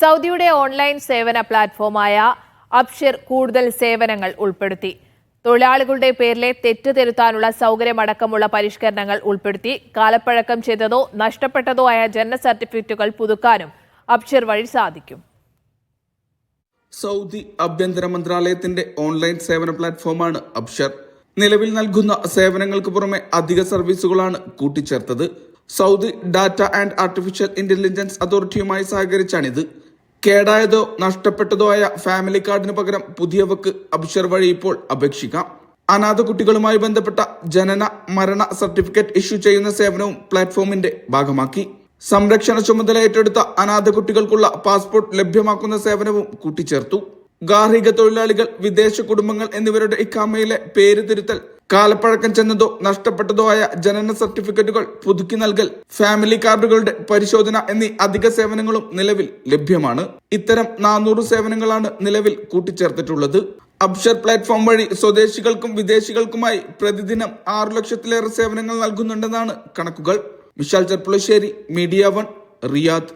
സൗദിയുടെ ഓൺലൈൻ സേവന പ്ലാറ്റ്ഫോമായ അബ്ഷിർ കൂടുതൽ സേവനങ്ങൾ ഉൾപ്പെടുത്തി. തൊഴിലാളികളുടെ പേരിലെ തെറ്റ് തിരുത്താനുള്ള സൗകര്യമടക്കമുള്ള പരിഷ്കരണങ്ങൾ ഉൾപ്പെടുത്തി. കാലപ്പഴക്കം ചെയ്തതോ നഷ്ടപ്പെട്ടതോ ആയ ജനന സർട്ടിഫിക്കറ്റുകൾ പുതുക്കാനും അബ്ഷിർ വഴി സാധിക്കും. സൗദി ആഭ്യന്തര മന്ത്രാലയത്തിന്റെ ഓൺലൈൻ സേവന പ്ലാറ്റ്ഫോമാണ് അബ്ഷർ. നിലവിൽ നൽകുന്ന സേവനങ്ങൾക്ക് പുറമെ അധിക സർവീസുകളാണ് കൂട്ടിച്ചേർത്തത്. Saudi data and artificial intelligence അതോറിറ്റിയുമായി സഹകരിച്ചാണിത്. കേടായതോ നഷ്ടപ്പെട്ടതോ ആയ ഫാമിലി കാർഡിന് പകരം പുതിയവക്ക് അബ്ഷർ വഴി ഇപ്പോൾ അപേക്ഷിക്കാം. അനാഥ കുട്ടികളുമായി ബന്ധപ്പെട്ട ജനന മരണ സർട്ടിഫിക്കറ്റ് ഇഷ്യൂ ചെയ്യുന്ന സേവനവും പ്ലാറ്റ്ഫോമിന്റെ ഭാഗമാക്കി. സംരക്ഷണ ചുമതല ഏറ്റെടുത്ത അനാഥ കുട്ടികൾക്കുള്ള പാസ്പോർട്ട് ലഭ്യമാക്കുന്ന സേവനവും കൂട്ടിച്ചേർത്തു. ഗാർഹിക തൊഴിലാളികൾ വിദേശ കുടുംബങ്ങൾ എന്നിവരുടെ ഇക്കാമയിലെ പേര് തിരുത്തൽ കാലപ്പഴക്കം ചെന്നതോ നഷ്ടപ്പെട്ടതോ ആയ ജനന സർട്ടിഫിക്കറ്റുകൾ പുതുക്കി നൽകൽ ഫാമിലി കാർഡുകളുടെ പരിശോധന എന്നീ അധിക സേവനങ്ങളും നിലവിൽ ലഭ്യമാണ്. ഇത്തരം നാനൂറ് സേവനങ്ങളാണ് നിലവിൽ കൂട്ടിച്ചേർത്തിട്ടുള്ളത്. അബ്ഷർ പ്ലാറ്റ്ഫോം വഴി സ്വദേശികൾക്കും വിദേശികൾക്കുമായി പ്രതിദിനം ആറു ലക്ഷത്തിലേറെ സേവനങ്ങൾ നൽകുന്നുണ്ടെന്നാണ് കണക്കുകൾ. Vishal Cherpulassery media one Riyadh.